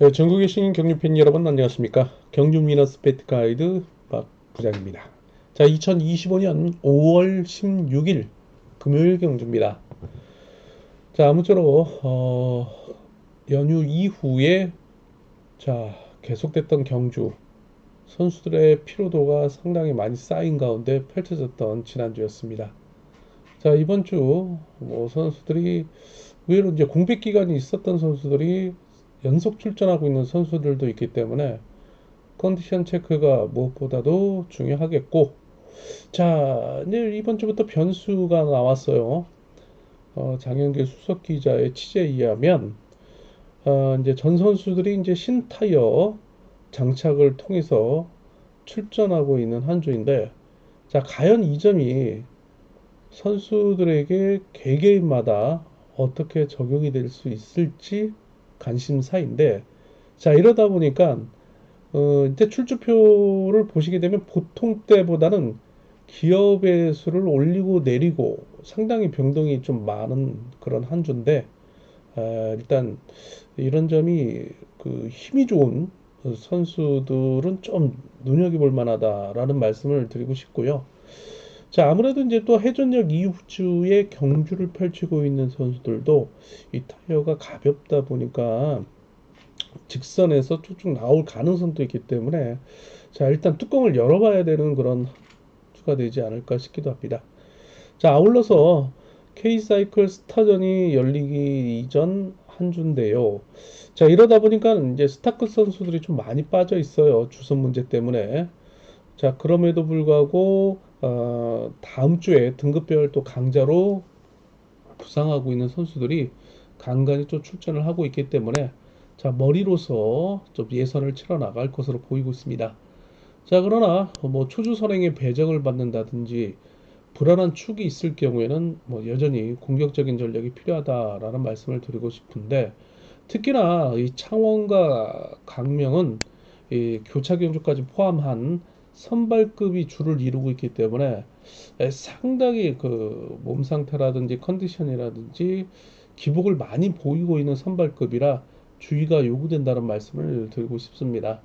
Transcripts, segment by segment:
네, 전국에 계신 경주팬 여러분 안녕하십니까? 경주 미너스 배트 가이드 박 부장입니다. 자 2025년 5월 16일 금요일 경주입니다. 자 아무쪼록 어, 연휴 이후에 자 계속됐던 경주 선수들의 피로도가 상당히 많이 쌓인 가운데 펼쳐졌던 지난주였습니다. 자 이번 주 뭐 선수들이 의외로 이제 공백 기간이 있었던 선수들이 연속 출전하고 있는 선수들도 있기 때문에 컨디션 체크가 무엇보다도 중요하겠고. 자 이제 이번 주부터 변수가 나왔어요. 어, 장현길 수석 기자의 취재에 의하면 어, 이제 전 선수들이 이제 신타이어 장착을 통해서 출전하고 있는 한 주인데 자 과연 이 점이 선수들에게 개개인마다 어떻게 적용이 될 수 있을지 관심사인데 자 이러다 보니까 어, 이제 출주표를 보시게 되면 보통 때보다는 기업의 수를 올리고 내리고 상당히 변동이 좀 많은 그런 한 주인데 아, 일단 이런 점이 그 힘이 좋은 선수들은 좀 눈여겨볼 만하다라는 말씀을 드리고 싶고요. 자, 아무래도 이제 또 해전력 이후주에 경주를 펼치고 있는 선수들도 이 타이어가 가볍다 보니까 직선에서 쭉쭉 나올 가능성도 있기 때문에 자, 일단 뚜껑을 열어봐야 되는 그런 주가 되지 않을까 싶기도 합니다. 자, 아울러서 K사이클 스타전이 열리기 이전 한 주인데요. 자, 이러다 보니까 이제 스타크 선수들이 좀 많이 빠져 있어요. 주선 문제 때문에. 자, 그럼에도 불구하고 어, 다음 주에 등급별 또 강자로 부상하고 있는 선수들이 간간히 또 출전을 하고 있기 때문에 자 머리로서 좀 예선을 치러 나갈 것으로 보이고 있습니다. 자 그러나 뭐 초주 선행에 배정을 받는다든지 불안한 축이 있을 경우에는 뭐 여전히 공격적인 전략이 필요하다라는 말씀을 드리고 싶은데 특히나 이 창원과 강명은 이 교차 경주까지 포함한 선발급이 주를 이루고 있기 때문에 상당히 그 몸 상태라든지 컨디션이라든지 기복을 많이 보이고 있는 선발급이라 주의가 요구된다는 말씀을 드리고 싶습니다.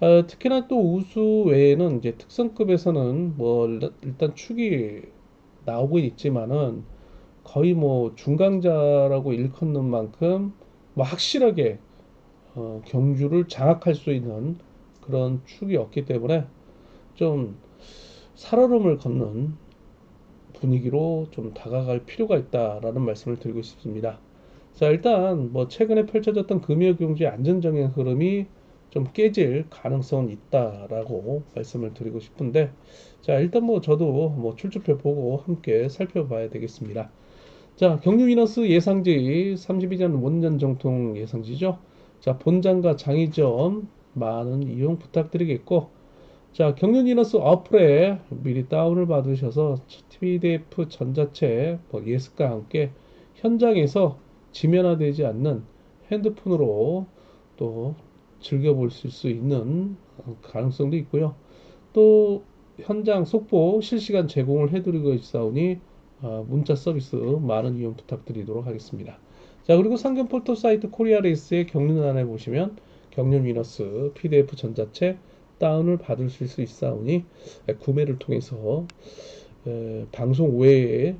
어, 특히나 또 우수 외에는 이제 특성급에서는 뭐 일단 축이 나오고 있지만은 거의 뭐 중강자라고 일컫는 만큼 뭐 확실하게 어, 경주를 장악할 수 있는 그런 축이 없기 때문에 좀 살얼음을 걷는 분위기로 좀 다가갈 필요가 있다라는 말씀을 드리고 싶습니다. 자, 일단 뭐 최근에 펼쳐졌던 금요 경주의 안정적인 흐름이 좀 깨질 가능성은 있다라고 말씀을 드리고 싶은데 자, 일단 뭐 저도 뭐 출주표 보고 함께 살펴봐야 되겠습니다. 자, 경유 미너스 예상지 32년 원전 정통 예상지죠. 자, 본장과 장의점 많은 이용 부탁드리겠고 자, 경륜 이너스 어플에 미리 다운을 받으셔서 PDF 전자책 뭐 예습과 함께 현장에서 지면화되지 않는 핸드폰으로 또 즐겨볼 수 있는 가능성도 있고요. 또 현장 속보 실시간 제공을 해드리고 있사오니 어, 문자 서비스 많은 이용 부탁드리도록 하겠습니다. 자 그리고 상경 폴터 사이트 코리아 레이스의 경륜란에 보시면 경륜 위너스 PDF 전자책 다운을 받으실 수 있사오니 구매를 통해서 방송 외에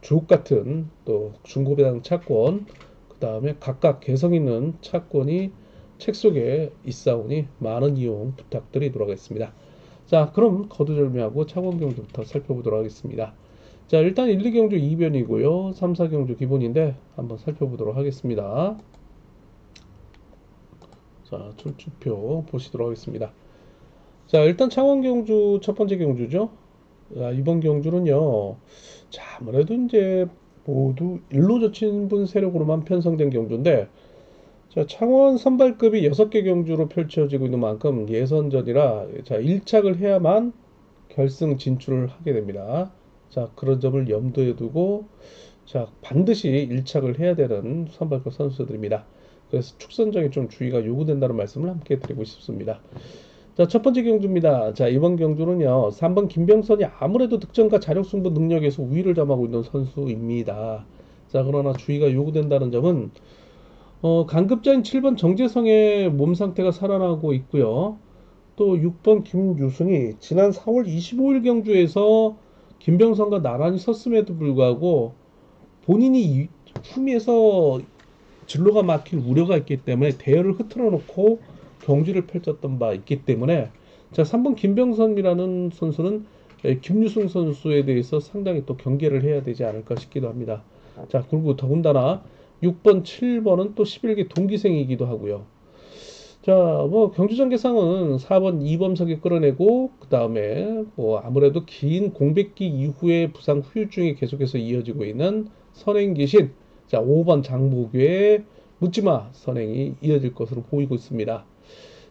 주옥 같은 또 중고배당 차권 그 다음에 각각 개성 있는 차권이 책 속에 있사오니 많은 이용 부탁드리도록 하겠습니다. 자 그럼 거두절미하고 차원경주부터 살펴보도록 하겠습니다. 자 일단 1, 2경주 2변이고요 3, 4경주 기본인데 한번 살펴보도록 하겠습니다. 자 출주표 보시도록 하겠습니다. 자, 일단 창원 경주 첫 번째 경주죠. 자, 이번 경주는요. 자, 아무래도 이제 모두 일로 젖힌 분 세력으로만 편성된 경주인데 자, 창원 선발급이 6개 경주로 펼쳐지고 있는 만큼 예선전이라 자, 1착을 해야만 결승 진출을 하게 됩니다. 자, 그런 점을 염두에 두고 자, 반드시 1착을 해야 되는 선발급 선수들입니다. 그래서 축선정에 좀 주의가 요구된다는 말씀을 함께 드리고 싶습니다. 자, 첫 번째 경주입니다. 자, 이번 경주는요, 3번 김병선이 아무래도 득점과 자력 승부 능력에서 우위를 점하고 있는 선수입니다. 자, 그러나 주의가 요구된다는 점은, 어, 강급자인 7번 정재성의 몸 상태가 살아나고 있고요. 또 6번 김유승이 지난 4월 25일 경주에서 김병선과 나란히 섰음에도 불구하고 본인이 이- 후미에서 진로가 막힐 우려가 있기 때문에 대열을 흐트러 놓고 경주를 펼쳤던 바 있기 때문에 자 3번 김병선이라는 선수는 에, 김유승 선수에 대해서 상당히 또 경계를 해야 되지 않을까 싶기도 합니다. 자 그리고 더군다나 6번, 7번은 또 11기 동기생이기도 하고요. 자, 뭐 경주전개상은 4번 이범석이 끌어내고 그 다음에 뭐 아무래도 긴 공백기 이후에 부상 후유증이 계속해서 이어지고 있는 선행기신 자 5번 장보규의 묻지마 선행이 이어질 것으로 보이고 있습니다.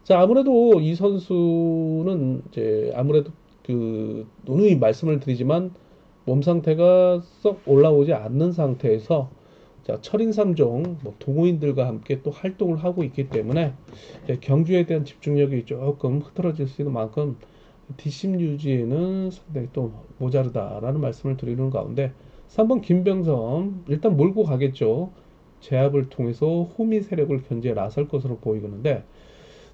자 아무래도 이 선수는 이제 아무래도 그 누누이 말씀을 드리지만 몸 상태가 썩 올라오지 않는 상태에서 자 철인 3종 뭐 동호인들과 함께 또 활동을 하고 있기 때문에 이제 경주에 대한 집중력이 조금 흐트러질 수 있는 만큼 뒷심 유지에는 상당히 또 모자르다라는 말씀을 드리는 가운데 3번 김병선 일단 몰고 가겠죠. 제압을 통해서 호미 세력을 견제에 나설 것으로 보이는데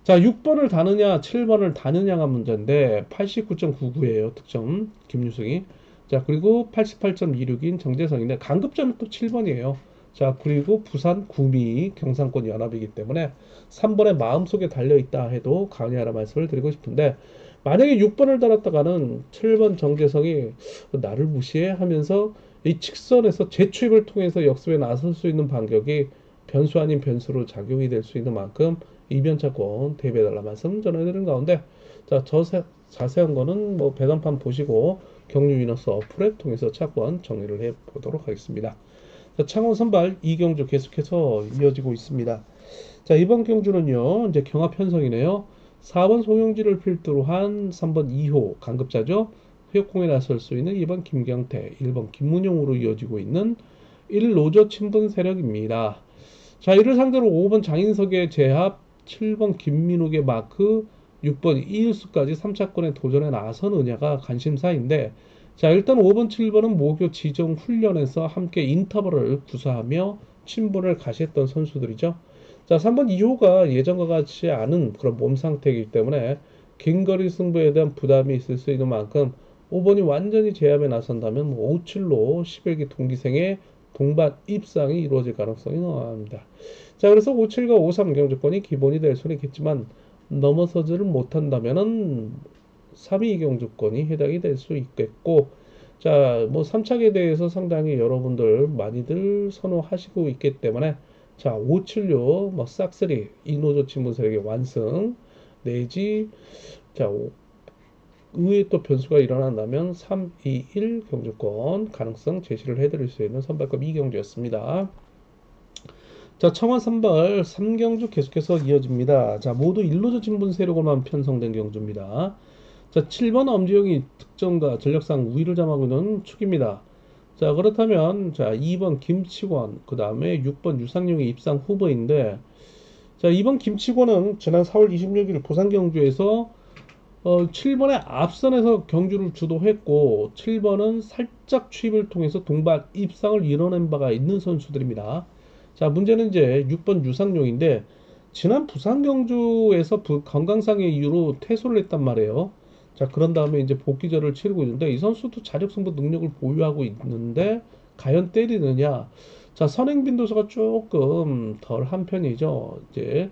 자 6번을 다느냐 7번을 다느냐가 문제인데 89.99예요 득점 김유승이. 자 그리고 88.26인 정재성인데 강급자는 또 7번이에요. 자 그리고 부산 구미 경상권 연합이기 때문에 3번에 마음속에 달려 있다 해도 강의하라 말씀을 드리고 싶은데 만약에 6번을 달았다가는 7번 정재성이 나를 무시해 하면서 이 직선에서 재추입을 통해서 역습에 나설 수 있는 반격이 변수 아닌 변수로 작용이 될 수 있는 만큼 이변차권 대비해달라 말씀 전해드린 가운데 자, 저 세- 자세한 거는 뭐 배당판 보시고 경유 위너스 어플을 통해서 차권 정리를 해 보도록 하겠습니다. 자, 창원 선발 이경주 계속해서 이어지고 있습니다. 자, 이번 경주는요, 이제 경합 편성이네요. 4번 송영지를 필두로 한 3번 2호 강급자죠. 후역공에 나설 수 있는 2번 김경태, 1번 김문용으로 이어지고 있는 1로저 친분 세력입니다. 자, 이를 상대로 5번 장인석의 제압, 7번 김민욱의 마크, 6번 이일수까지 3차권에 도전에 나선 의냐가 관심사인데, 자, 일단 5번, 7번은 모교 지정 훈련에서 함께 인터벌을 구사하며 친분을 가시했던 선수들이죠. 자, 3번 2호가 예전과 같지 않은 그런 몸 상태이기 때문에 긴 거리 승부에 대한 부담이 있을 수 있는 만큼 5번이 완전히 제압에 나선다면 57로 11기 동기생의 동반 입상이 이루어질 가능성이 높습니다. 자, 그래서 57과 53 경주권이 기본이 될 수는 있겠지만 넘어서지를 못한다면은 3위 경주권이 해당이 될 수 있겠고 자, 뭐 3착에 대해서 상당히 여러분들 많이들 선호하시고 있기 때문에 자, 576, 뭐 싹쓸이 이노조 친분 세력의 완승 내지 자, 오- 의외의 또 변수가 일어난다면 3, 2, 1 경주권 가능성 제시를 해드릴 수 있는 선발급 2경주였습니다. 자, 청원 선발 3경주 계속해서 이어집니다. 자, 모두 1로저 진분 세력으로만 편성된 경주입니다. 자, 7번 엄지영이 득점과 전력상 우위를 점하고 있는 축입니다. 자, 그렇다면 자, 2번 김치권, 그 다음에 6번 유상용이 입상 후보인데 자, 2번 김치권은 지난 4월 26일 부산 경주에서 어, 7번의 앞선에서 경주를 주도했고 7번은 살짝 추입을 통해서 동반 입상을 이뤄낸 바가 있는 선수들입니다. 자, 문제는 이제 6번 유상용인데 지난 부산 경주에서 부- 건강상의 이유로 퇴소를 했단 말이에요. 자, 그런 다음에 이제 복귀전을 치르고 있는데 이 선수도 자력 승부 능력을 보유하고 있는데 과연 때리느냐? 자, 선행 빈도수가 조금 덜 한 편이죠. 이제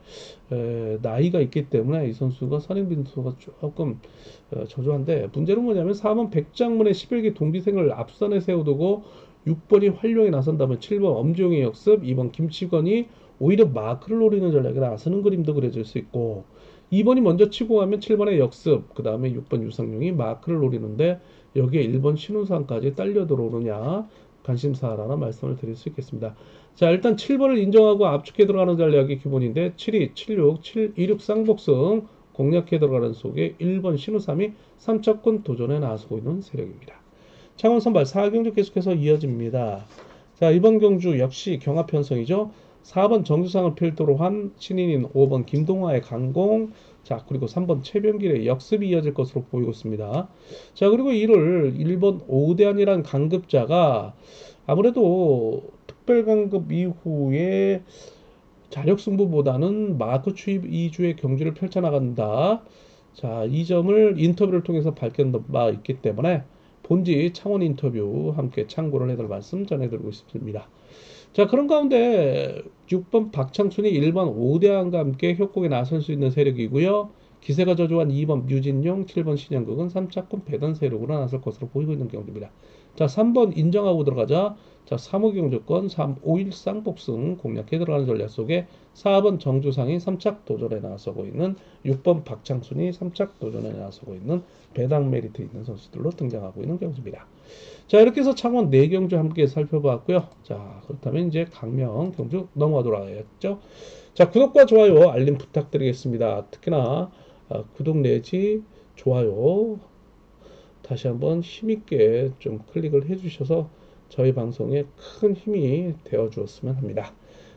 에, 나이가 있기 때문에 이 선수가 선행 빈도수가 조금 어, 저조한데 문제는 뭐냐면 4번 백장문의 11기 동기생을 앞선에 세워두고 6번이 활용에 나선다면 7번 엄지용의 역습, 2번 김치건이 오히려 마크를 노리는 전략에 나서는 그림도 그려질 수 있고 2번이 먼저 치고 가면 7번의 역습, 그 다음에 6번 유상용이 마크를 노리는데 여기에 1번 신우상까지 딸려 들어오느냐 관심사라는 말씀을 드릴 수 있겠습니다. 자, 일단 7번을 인정하고 압축해 들어가는 전략이 기본인데 72, 76, 7, 26 쌍복승 공략해 들어가는 속에 1번 신우삼이 3차권 도전에 나서고 있는 세력입니다. 창원 선발 4경주 계속해서 이어집니다. 자, 이번 경주 역시 경합 편성이죠. 4번 정주상을 필두로 한 신인인 5번 김동화의 강공, 자, 그리고 3번 최병길의 역습이 이어질 것으로 보이고 있습니다. 자, 그리고 이를 1번 오대안이란 강급자가 아무래도 특별 강급 이후에 자력 승부보다는 마크 추입 이주의 경주를 펼쳐나간다. 자, 이 점을 인터뷰를 통해서 밝힌 바 있기 때문에 본지 창원 인터뷰 함께 참고를 해드릴 말씀 전해드리고 싶습니다. 자, 그런 가운데 6번 박창순이 1번 오대환과 함께 협곡에 나설 수 있는 세력이고요. 기세가 저조한 2번 류진용, 7번 신영극은 3차권 배단 세력으로 나설 것으로 보이고 있는 경우입니다. 자, 3번 인정하고 들어가자. 자, 3호 경주권 3, 5일 쌍복승 공략해 들어가는 전략 속에 4번 정주상이 3착 도전에 나서고 있는 6번 박창순이 3착 도전에 나서고 있는 배당 메리트 있는 선수들로 등장하고 있는 경주입니다. 자, 이렇게 해서 창원 4경주 함께 살펴봤고요. 자, 그렇다면 이제 강명 경주 넘어가도록 하겠죠. 자, 구독과 좋아요, 알림 부탁드리겠습니다. 특히나 아, 구독 내지 좋아요 다시 한번 힘있게 좀 클릭을 해주셔서 저희 방송에 큰 힘이 되어 주었으면 합니다.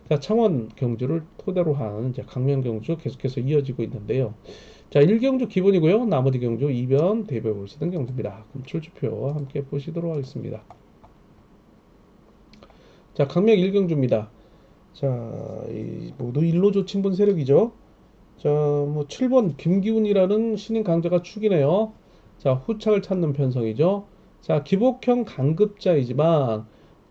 자, 창원 경주를 토대로 한 이제 강명 경주 계속해서 이어지고 있는데요. 자, 1경주 기본이고요. 나머지 경주 2변, 대별 볼수 등 경주입니다. 그럼 출주표 함께 보시도록 하겠습니다. 자, 강명 1경주입니다. 자, 이 모두 일로조 친분 세력이죠. 자, 뭐 7번 김기훈이라는 신인 강자가 축이네요. 자, 후착을 찾는 편성이죠. 자, 기복형 강급자이지만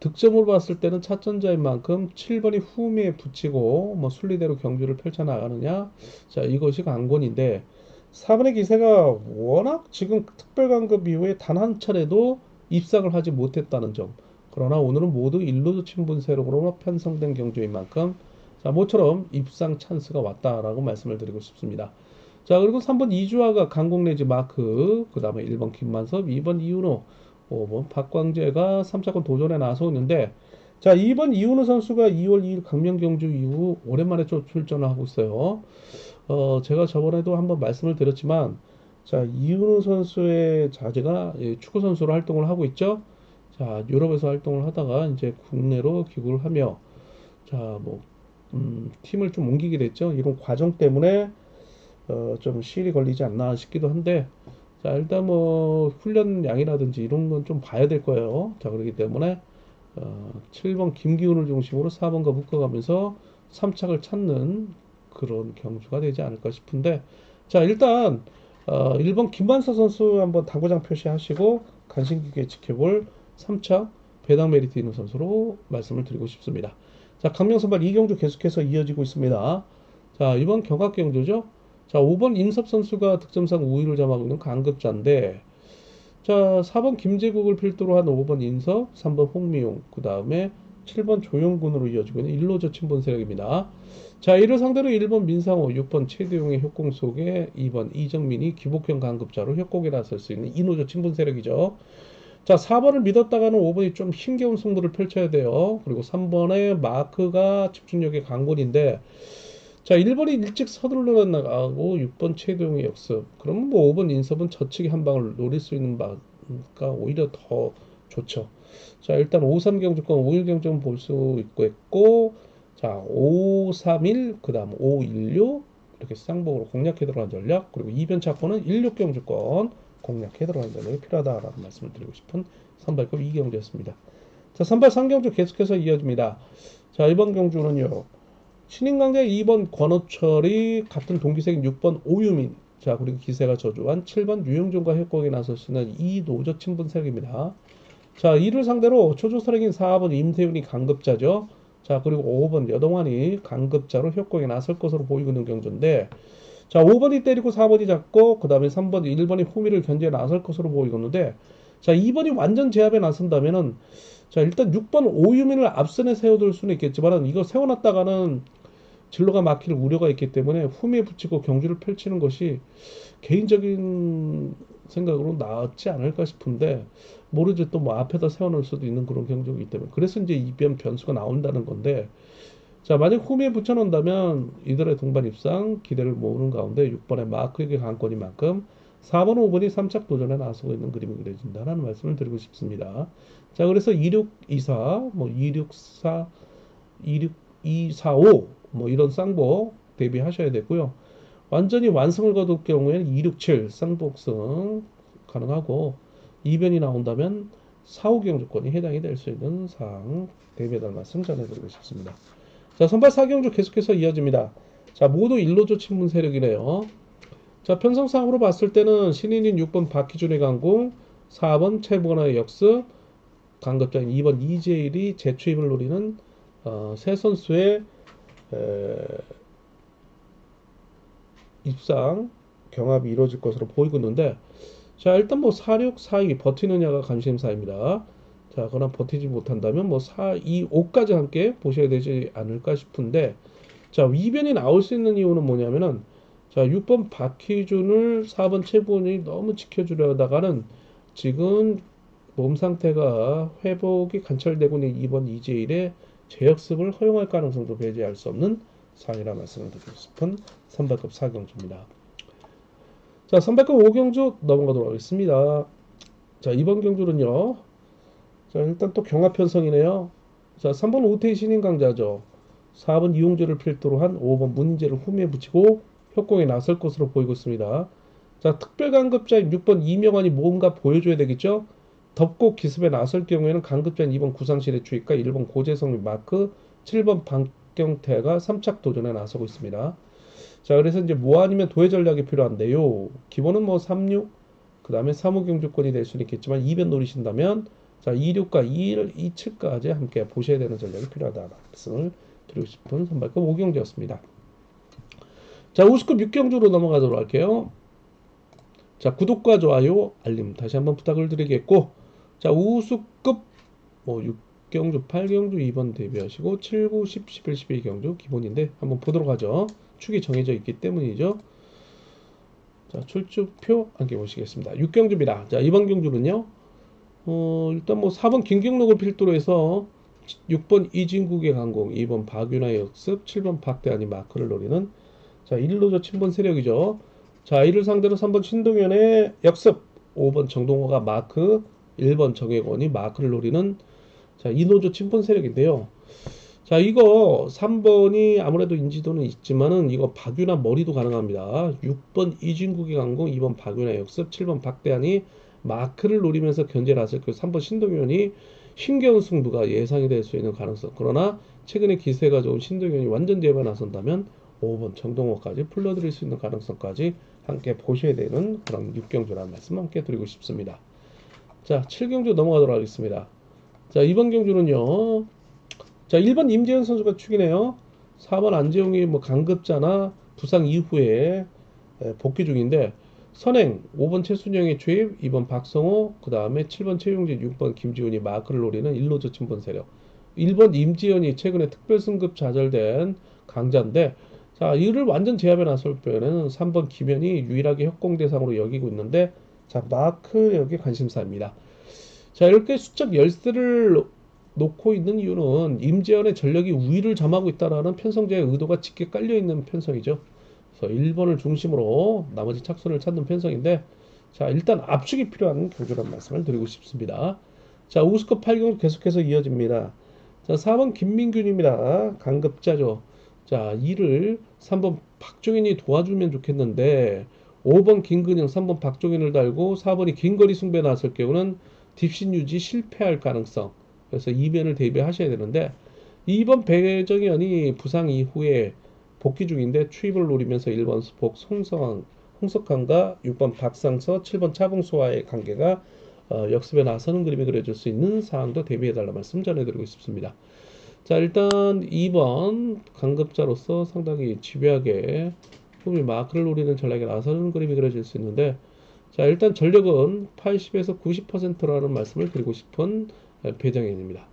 득점으로 봤을 때는 차전자인 만큼 7번이 후미에 붙이고 뭐 순리대로 경주를 펼쳐나가느냐. 자, 이것이 강권인데 4번의 기세가 워낙 지금 특별강급 이후에 단 한 차례도 입상을 하지 못했다는 점. 그러나 오늘은 모두 일로드 친분 세력으로 편성된 경주인 만큼 자, 모처럼 입상 찬스가 왔다라고 말씀을 드리고 싶습니다. 자, 그리고 3번 이주아가 강공 내지 마크, 그 다음에 1번 김만섭, 2번 이윤호, 5번 박광재가 3차권 도전에 나서 있는데, 자, 2번 이윤호 선수가 2월 2일 강명 경주 이후 오랜만에 좀 출전을 하고 있어요. 어, 제가 저번에도 한번 말씀을 드렸지만, 자, 이윤호 선수의 자제가 예, 축구 선수로 활동을 하고 있죠. 자, 유럽에서 활동을 하다가 이제 국내로 귀국을 하며, 자, 뭐, 음, 팀을 좀 옮기게 됐죠. 이런 과정 때문에 어, 좀 시일이 걸리지 않나 싶기도 한데 자 일단 뭐 훈련량이라든지 이런 건 좀 봐야 될 거예요. 자 그렇기 때문에 어, 7번 김기훈을 중심으로 4번과 묶어가면서 3착을 찾는 그런 경주가 되지 않을까 싶은데 자 일단 어, 1번 김만서 선수 한번 당구장 표시하시고 관심 깊게 지켜볼 3차 배당 메리트 있는 선수로 말씀을 드리고 싶습니다. 자 강명 선발 이경주 계속해서 이어지고 있습니다. 자 이번 경합 경주죠. 자, 5번 임섭 선수가 득점상 우위를 점하고 있는 강급자인데, 자, 4번 김재국을 필두로 한 5번 인섭, 3번 홍미용, 그 다음에 7번 조용군으로 이어지고 있는 일로저 친분 세력입니다. 자, 이를 상대로 1번 민상호, 6번 최대용의 협공 속에 2번 이정민이 기복형 강급자로 협곡에 나설 수 있는 이노저 친분 세력이죠. 자, 4번을 믿었다가는 5번이 좀 힘겨운 승부를 펼쳐야 돼요. 그리고 3번의 마크가 집중력의 강군인데, 자, 1번이 일찍 서둘러 나가고 6번 최동의 역습. 그러면 뭐 5번 인섭은 저측에 한 방을 노릴 수 있는 바가 오히려 더 좋죠. 자, 일단 5-3 경주권, 5-1 경주권 볼 수 있고 했고, 자, 5-3-1, 그 다음 5-1-6 이렇게 쌍봉으로 공략해 들어간 전략, 그리고 2변 차권은 16 경주권 공략해 들어간 전략이 필요하다라는 말씀을 드리고 싶은 선발급 2경주였습니다. 자, 선발 3경주 계속해서 이어집니다. 자, 이번 경주는요. 신인강자 2번 권호철이 같은 동기생 6번 오유민 자 그리고 기세가 저조한 7번 유영종과 협곡에 나서시는 이노저 친분 세력입니다. 자 이를 상대로 초조사령인 4번 임태훈이 강급자죠. 자 그리고 5번 여동환이 강급자로 협곡에 나설 것으로 보이고 있는 경주인데 자 5번이 때리고 4번이 잡고 그 다음에 3번 1번이 후미를 견제에 나설 것으로 보이고 있는데 자 2번이 완전 제압에 나선다면은 자 일단 6번 오유민을 앞선에 세워둘 수는 있겠지만 이거 세워놨다가는 진로가 막힐 우려가 있기 때문에 후미에 붙이고 경주를 펼치는 것이 개인적인 생각으로 낫지 않을까 싶은데 모르지 또 뭐 앞에다 세워놓을 수도 있는 그런 경주이기 때문에 그래서 이제 이변 변수가 나온다는 건데 자 만약 후미에 붙여놓는다면 이들의 동반 입상 기대를 모으는 가운데 6번의 마크에게 관건인 만큼 4번, 5번이 3착 도전에 나서고 있는 그림이 그려진다는 말씀을 드리고 싶습니다. 자, 그래서 2624, 뭐 264, 26245, 뭐 이런 쌍복 대비하셔야 되고요. 완전히 완성을 거둘 경우에는 267 쌍복승 가능하고 이변이 나온다면 사후 경주권이 해당이 될 수 있는 사항 대비해달 말씀 전해드리고 싶습니다. 자, 선발 4경주 계속해서 이어집니다. 자, 모두 일로조 친문 세력이네요. 자, 편성상으로 봤을 때는 신인인 6번 박희준의 강공, 4번 최보나의 역습, 강급자인 2번 이재일이 재취입을 노리는 어, 세 선수의 에, 입상 경합이 이루어질 것으로 보이고 있는데 자 일단 뭐 46, 42 버티느냐가 관심사입니다. 자 그러나 버티지 못한다면 뭐 4, 2, 5까지 함께 보셔야 되지 않을까 싶은데 자 위변이 나올 수 있는 이유는 뭐냐면은 자 6번 박희준을 4번 최보원이 너무 지켜주려다가는 지금 몸 상태가 회복이 관찰되고 있는 2번 이재일의 재역습을 허용할 가능성도 배제할 수 없는 상이라 말씀을 드리고 싶은 선발급 4경주입니다. 자, 선발급 5경주 넘어가도록 하겠습니다. 자, 이번 경주는요. 자, 일단 또 경합 편성이네요. 자, 3번 오태희 신인 강자죠. 4번 이용재를 필두로 한 5번 문인재를 후미에 붙이고 협공에 나설 것으로 보이고 있습니다. 자, 특별 강급자인 6번 이명환이 뭔가 보여줘야 되겠죠? 덮고 기습에 나설 경우에는 강급자인 2번 구상실의 주입과 1번 고재성 마크, 7번 박경태가 3착 도전에 나서고 있습니다. 자, 그래서 이제 뭐 아니면 도해 전략이 필요한데요. 기본은 뭐 36, 그 다음에 3호 경주권이 될 수는 있겠지만 2변 노리신다면 자, 26과 21, 27까지 함께 보셔야 되는 전략이 필요하다 말씀을 드리고 싶은 선발급 5경주였습니다. 자, 우스급 6경주로 넘어가도록 할게요. 자, 구독과 좋아요, 알림 다시 한번 부탁을 드리겠고, 자, 우수급 뭐 6경주, 8경주 2번 대비하시고 7, 9, 10, 11, 12경주 기본인데 한번 보도록 하죠. 축이 정해져 있기 때문이죠. 자, 출주표 함께 보시겠습니다. 6경주입니다. 자, 이번 경주는요. 어, 일단 뭐 4번 김경록을 필두로 해서 6번 이진국의 강공, 2번 박윤아의 역습, 7번 박대한이 마크를 노리는 자, 1로저 친번 세력이죠. 자, 이를 상대로 3번 신동현의 역습, 5번 정동호가 마크, 1번 정혜권이 마크를 노리는 자, 이노조 친분 세력인데요. 자, 이거 3번이 아무래도 인지도는 있지만은 이거 박유나 머리도 가능합니다. 6번 이진국이 강공, 2번 박유나 역습, 7번 박대한이 마크를 노리면서 견제를 하실 그 3번 신동현이 힘겨운 승부가 예상이 될 수 있는 가능성. 그러나 최근에 기세가 좋은 신동현이 완전 제압에 나선다면 5번 정동호까지 풀러드릴 수 있는 가능성까지 함께 보셔야 되는 그런 6경주라는 말씀 함께 드리고 싶습니다. 자, 7경주 넘어가도록 하겠습니다. 자, 이번 경주는요. 자, 1번 임재현 선수가 축이네요. 4번 안재용이 뭐 강급자나 부상 이후에 에, 복귀 중인데 선행 5번 최순영의 주입, 2번 박성호, 그 다음에 7번 최용진, 6번 김지훈이 마크를 노리는 1로저 친분 세력. 1번 임지현이 최근에 특별 승급 좌절된 강자인데 자, 이를 완전 제압에 나설 때에는 3번 김현이 유일하게 협공 대상으로 여기고 있는데 자, 마크 여기 관심사입니다. 자, 이렇게 수적 열세를 놓고 있는 이유는 임재현의 전력이 우위를 점하고 있다라는 편성자의 의도가 짙게 깔려 있는 편성이죠. 그래서 1번을 중심으로 나머지 착순을 찾는 편성인데 자, 일단 압축이 필요한 경주란 말씀을 드리고 싶습니다. 자, 우스컵 8경 계속해서 이어집니다. 자, 4번 김민균입니다. 강급자죠. 자, 이를 3번 박종인이 도와주면 좋겠는데 5번 김근영, 3번 박종인을 달고 4번이 긴거리 숭배 나설 경우는 딥신 유지 실패할 가능성. 그래서 이변을 대비하셔야 되는데 2번 배정현이 부상 이후에 복귀 중인데 추입을 노리면서 1번 스폭 송성, 홍석환과 6번 박상서, 7번 차봉수와의 관계가 어, 역습에 나서는 그림이 그려질 수 있는 사항도 대비해달라 말씀 전해드리고 싶습니다. 자, 일단 2번 강급자로서 상당히 집요하게 후미 마크를 노리는 전략에 나서는 그림이 그려질 수 있는데 자, 일단 전력은 80에서 90%라는 말씀을 드리고 싶은 배정현입니다.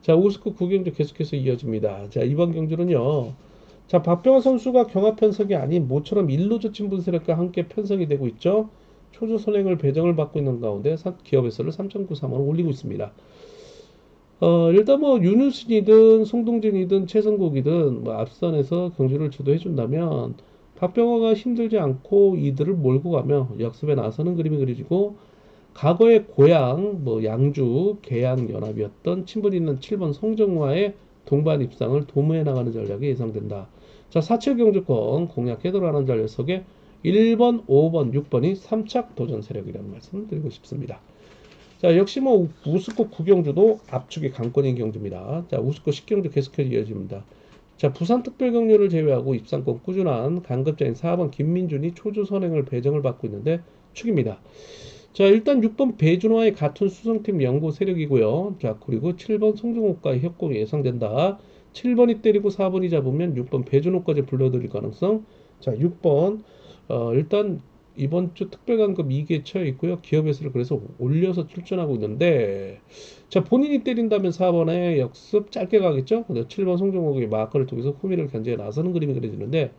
자, 우스크 구경주 계속해서 이어집니다. 자, 이번 경주는요. 자, 박병호 선수가 경합 편성이 아닌 모처럼 일로조 친분 세력과 함께 편성이 되고 있죠. 초조 선행을 배정을 받고 있는 가운데 기업에서를 3.93으로 올리고 있습니다. 어, 일단 뭐 윤우신이든 송동진이든 최성국이든 뭐 앞선에서 경주를 주도해 준다면 박병호가 힘들지 않고 이들을 몰고 가며 역습에 나서는 그림이 그려지고 과거의 고향 뭐 양주 계양 연합이었던 친분 있는 7번 송정화의 동반 입상을 도모해 나가는 전략이 예상된다. 자, 사칠 경주권 공략해 들어가는 전략 속에 1번, 5번, 6번이 3착 도전 세력이라는 말씀을 드리고 싶습니다. 자, 역시 뭐 우스코 구경주도 압축의 강권인 경주입니다. 자, 우스코 10경주 계속해서 이어집니다. 자, 부산 특별경로를 제외하고 입상권 꾸준한 강급자인 4번 김민준이 초주 선행을 배정을 받고 있는데 축입니다. 자, 일단 6번 배준호와의 같은 수성팀 연고 세력이고요. 자, 그리고 7번 송중호과의 협공이 예상된다. 7번이 때리고 4번이 잡으면 6번 배준호까지 불러들일 가능성. 자, 6번 어, 일단 이번 주 특별강급 2기에 처해 있고요. 기업에서를 그래서 올려서 출전하고 있는데 자, 본인이 때린다면 4번에 역습 짧게 가겠죠? 근데 7번 송종욱이 마커를 통해서 후미를 견제해 나서는 그림이 그려지는데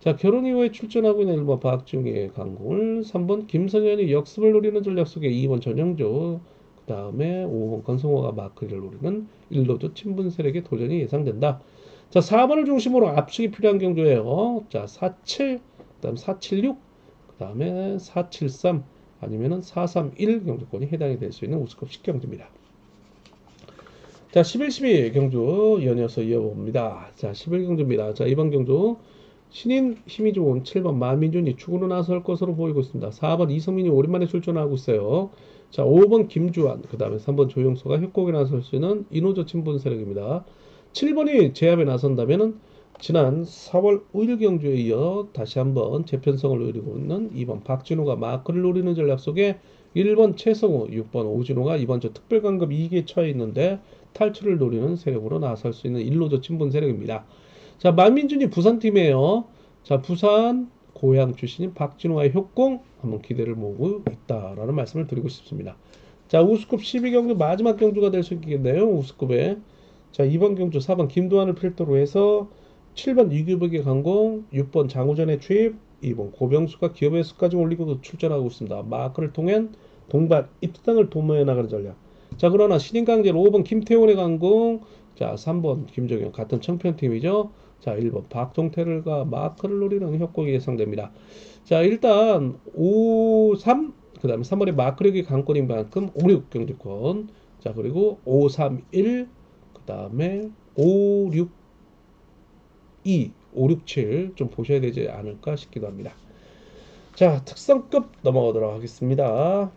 자, 결혼 이후에 출전하고 있는 1번 박지웅의 강공을 3번 김성현이 역습을 노리는 전략 속에 2번 전영조 그 다음에 5번 권성호가 마크를 노리는 1로드 친분 세력의 도전이 예상된다. 자, 4번을 중심으로 압축이 필요한 경주예요. 자, 47, 그 다음 476, 그 다음에 473 아니면은 431 경주권이 해당이 될 수 있는 우스컵 10경주입니다. 자, 11, 12 경주 연이어서 이어봅니다. 자, 11경주입니다. 자, 이번 경주 신인 힘이 좋은 7번 만민준이 축구로 나설 것으로 보이고 있습니다. 4번 이성민이 오랜만에 출전하고 있어요. 자, 5번 김주환, 그 다음에 3번 조용소가 협곡에 나설 수 있는 이노조 친분 세력입니다. 7번이 제압에 나선다면은 지난 4월 5일 경주에 이어 다시 한번 재편성을 노리고 있는 2번 박진호가 마크를 노리는 전략 속에 1번 최성우, 6번 오진호가 이번 주 특별강급 2기에 처해 있는데 탈출을 노리는 세력으로 나설 수 있는 일로조 친분 세력입니다. 자, 만민준이 부산팀이에요. 자, 부산 고향 출신인 박진호와의 협공 한번 기대를 모으고 있다라는 말씀을 드리고 싶습니다. 자, 우스컵 12경주 마지막 경주가 될 수 있겠네요. 우스컵에. 자, 2번 경주 4번 김도환을 필두로 해서 7번 이규백의 강공, 6번 장우전의 투입, 2번 고병수가 기업의 수까지 올리고도 출전하고 있습니다. 마크를 통한 동반 입상을 도모해 나가는 전략. 자, 그러나 신인 강제로 5번 김태훈의 강공, 자, 3번 김정현 같은 청편팀이죠. 자, 1번 박종태를과 마크를 노리는 협곡이 예상됩니다. 자, 일단 5, 3, 그 다음에 3번에 마크력이 강권인 만큼 5, 6 경주권. 자, 그리고 5, 3, 1, 그 다음에 5, 6, 2, 5, 6, 7 좀 보셔야 되지 않을까 싶기도 합니다. 자, 특성급 넘어가도록 하겠습니다.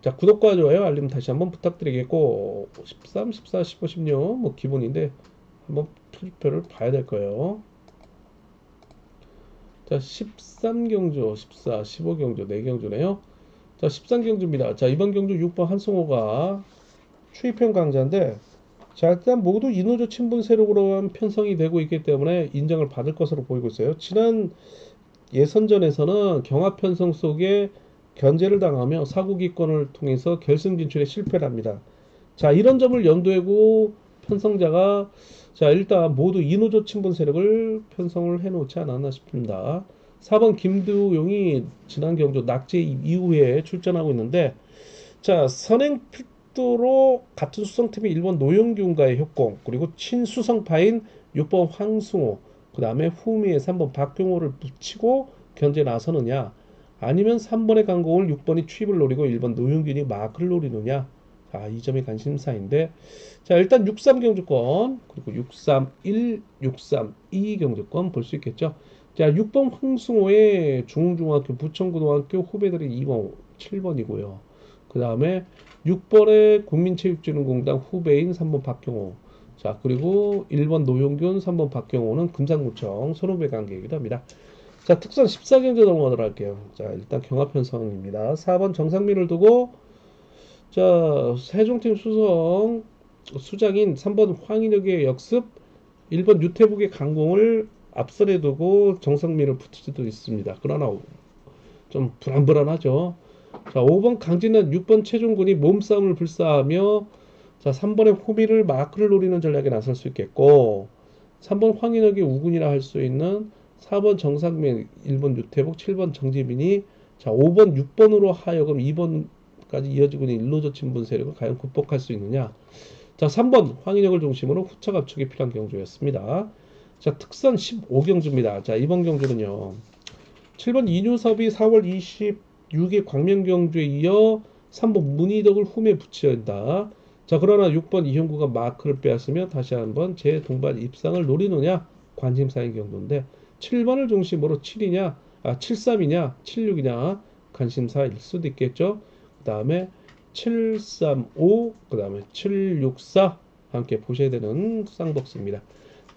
자, 구독과 좋아요, 알림 다시 한번 부탁드리겠고 13, 14, 15, 16 뭐 기본인데 한번 표를 봐야 될 거예요. 자, 13경주, 14, 15경주, 4경주네요. 자, 13경주입니다. 자, 이번 경주 6번 한승호가 추입형 강자인데 자, 일단 모두 인호조 친분 세력으로 편성이 되고 있기 때문에 인정을 받을 것으로 보이고 있어요. 지난 예선전에서는 경합 편성 속에 견제를 당하며 사고기권을 통해서 결승 진출에 실패를 합니다. 자, 이런 점을 염두에고 편성자가 자, 일단 모두 인호조 친분 세력을 편성을 해 놓지 않았나 싶습니다. 4번 김두용이 지난 경주 낙제 이후에 출전하고 있는데 자, 선행 필두로 같은 수성팀의 1번 노영규과의 협공 그리고 친수성파인 6번 황승호 그 다음에 후미에 3번 박경호를 붙이고 견제 나서느냐 아니면 3번의 강공을 6번이 취입을 노리고 1번 노영균이 마크를 노리느냐 자, 이 점이 관심사인데 자, 일단 63 경주권 그리고 631, 632 경주권 볼 수 있겠죠. 자, 6번 황승호의 중중학교 부천고등학교 후배들이 2번, 7번이고요. 그 다음에 6번의 국민체육진흥공단 후배인 3번 박경호. 자, 그리고 1번 노용균, 3번 박경호는 금상구청 선후배 관계이기도 합니다. 자, 특선 14경주 넘어가도록 할게요. 자, 일단 경합편성입니다. 4번 정상민을 두고 자, 세종팀 수성 수장인 3번 황인혁의 역습, 1번 유태북의 강공을 앞선에 두고 정상민을 붙일 수도 있습니다. 그러나 좀 불안불안하죠. 자, 5번 강진은 6번 최종군이 몸싸움을 불사하며 자, 3번의 호비를 마크를 노리는 전략에 나설 수 있겠고 3번 황인혁의 우군이라 할 수 있는 4번 정상민, 1번 유태복, 7번 정지민이 자, 5번, 6번으로 하여금 2번까지 이어지고 있는 일로저 친분 세력을 과연 극복할 수 있느냐? 자, 3번 황인혁을 중심으로 후차 압축이 필요한 경주였습니다. 자, 특선 15경주입니다. 자, 이번 경주는요. 7번 이뉴섭이 4월 26일 광명경주에 이어 3번 문희덕을 홈에 붙여야 한다. 자, 그러나 6번 이형구가 마크를 빼앗으며 다시 한번 제 동반 입상을 노리느냐 관심사인 경주인데 7번을 중심으로 7이냐, 아, 73이냐, 76이냐 관심사일 수도 있겠죠. 그 다음에 735, 그 다음에 764 함께 보셔야 되는 쌍복수입니다.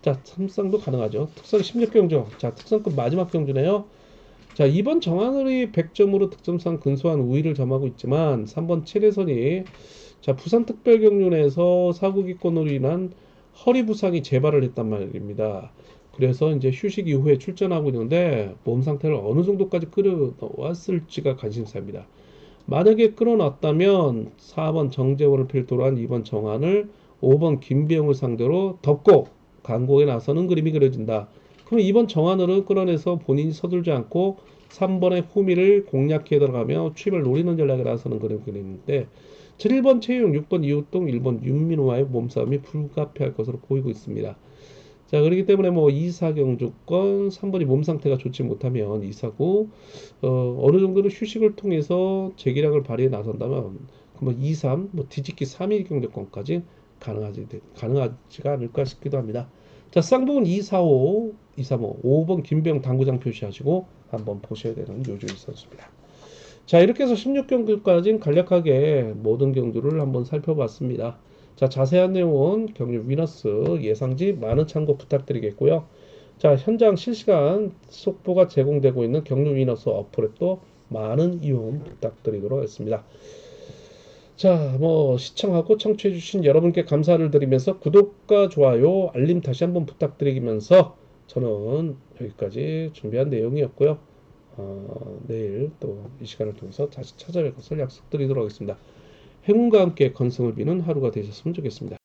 자, 삼성도 가능하죠. 특성 16경주. 자, 특성급 마지막 경주네요. 자, 2번 정하늘이 100점으로 득점상 근소한 우위를 점하고 있지만 3번 최대선이 자, 부산 특별경륜에서 사고기권으로 인한 허리 부상이 재발을 했단 말입니다. 그래서 이제 휴식 이후에 출전하고 있는데 몸 상태를 어느 정도까지 끌어왔을지가 관심사입니다. 만약에 끌어놨다면 4번 정재원을 필두로 한 2번 정한을 5번 김비영을 상대로 덮고 강공에 나서는 그림이 그려진다. 그럼 2번 정한을 끌어내서 본인이 서둘지 않고 3번의 후미를 공략해 들어가며 취입을 노리는 전략에 나서는 그림이 그리는데 7번 최용, 6번 이웃동, 1번 윤민호와의 몸싸움이 불가피할 것으로 보이고 있습니다. 자, 그렇기 때문에 뭐 2사 경주권 3번이 몸 상태가 좋지 못하면 2사고 어, 어느 정도는 휴식을 통해서 재기량을 발휘해 나선다면 그뭐 2, 3, 뭐 뒤집기 3위 경주권까지 가능하지 가능하지가 않을까 싶기도 합니다. 자, 쌍봉은 2, 4, 5, 2, 3, 5, 5번 김병 당구장 표시하시고 한번 보셔야 되는 요조일 선수입니다. 자, 이렇게 해서 16경기까지는 간략하게 모든 경주를 한번 살펴봤습니다. 자, 자세한 내용은 경주 위너스 예상지 많은 참고 부탁드리겠고요. 자, 현장 실시간 속보가 제공되고 있는 경주 위너스 어플에도 많은 이용 부탁드리도록 하겠습니다. 자, 뭐 시청하고 청취해 주신 여러분께 감사를 드리면서 구독과 좋아요, 알림 다시 한번 부탁드리면서 저는 여기까지 준비한 내용이었고요. 어, 내일 또 이 시간을 통해서 다시 찾아뵐 것을 약속드리도록 하겠습니다. 행운과 함께 건승을 비는 하루가 되셨으면 좋겠습니다.